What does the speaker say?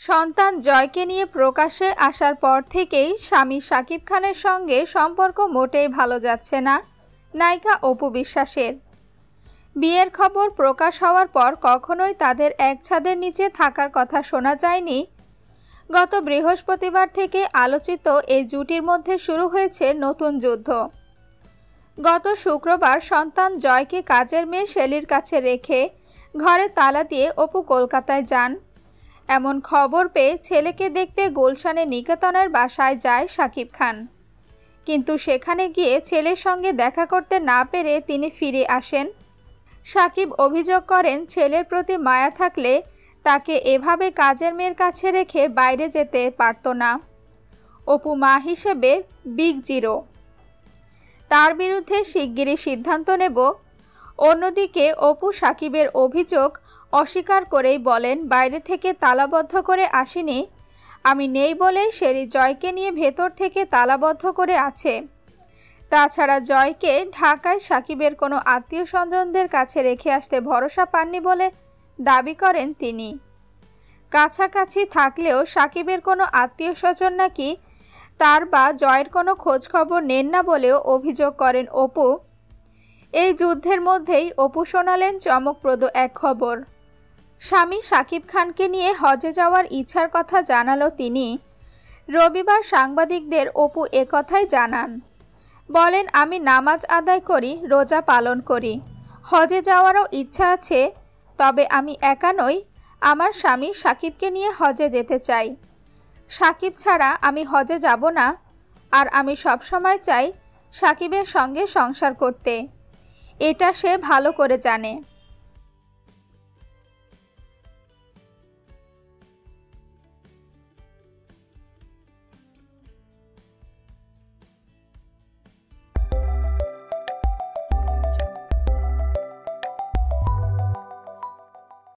সন্তান জয়কে নিয়ে প্রকাশ্যে আসার পর থেকেই স্বামী শাকিব খানের সঙ্গে সম্পর্ক মোটেই ভালো যাচ্ছে না, নায়িকা অপু বিশ্বাসের। বিয়ের খবর প্রকাশ হওয়ার পর কখনোই তাদের এক ছাদের নিচে থাকার কথা শোনা যায়নি গত বৃহস্পতিবার থেকে আলোচিত এই জুটির মধ্যে শুরু হয়েছে নতুন যুদ্ধ। গত শুক্রবার সন্তান জয়কে কাজের মেয়ে শেলির কাছে রেখে ঘরে তালা দিয়ে অপু কলকাতায় যান। এমন খবর পেয়ে ছেলেকে দেখতে গুলশানে নিকেতনের বাসায় যায় সাকিব খান। কিন্তু সেখানে গিয়ে ছেলের সঙ্গে দেখা করতে না পেরে তিনি ফিরে আসেন। সাকিব অভিযোগ করেন, ছেলের প্রতি মায়া থাকলে তাকে এভাবে কাজের মেয়ের কাছে রেখে বাইরে যেতে পারত না। অপু মা হিসেবে বিগ জিরো। তার বিরুদ্ধে শিগগিরই সিদ্ধান্ত নেব। অন্যদিকে অপু সাকিবের অভিযোগ অস্বীকার করেই বলেন, বাইরে থেকে তালাবদ্ধ করে আসিনি। আমি নেই বলেই শেরি জয়কে নিয়ে ভেতর থেকে তালাবদ্ধ করে আছে। তাছাড়া জয়কে ঢাকায় সাকিবের কোনো আত্মীয় স্বজনদের কাছে রেখে আসতে ভরসা পাননি বলে দাবি করেন তিনি। কাছাকাছি থাকলেও সাকিবের কোনো আত্মীয় স্বজন নাকি তার বা জয়ের কোনো খোঁজ খবর নেন না বলেও অভিযোগ করেন অপু। এই যুদ্ধের মধ্যেই অপু শোনালেন চমকপ্রদ এক খবর। স্বামী সাকিব খানকে নিয়ে হজে যাওয়ার ইচ্ছার কথা জানালো তিনি। রবিবার সাংবাদিকদের অপু একথাই জানান। বলেন, আমি নামাজ আদায় করি, রোজা পালন করি। হজে যাওয়ারও ইচ্ছা আছে তবে আমি একা নই, আমার স্বামী সাকিবকে নিয়ে হজে যেতে চাই। সাকিব ছাড়া আমি হজে যাব না, আর আমি সবসময় চাই সাকিবের সঙ্গে সংসার করতে। এটা সে ভালো করে জানে।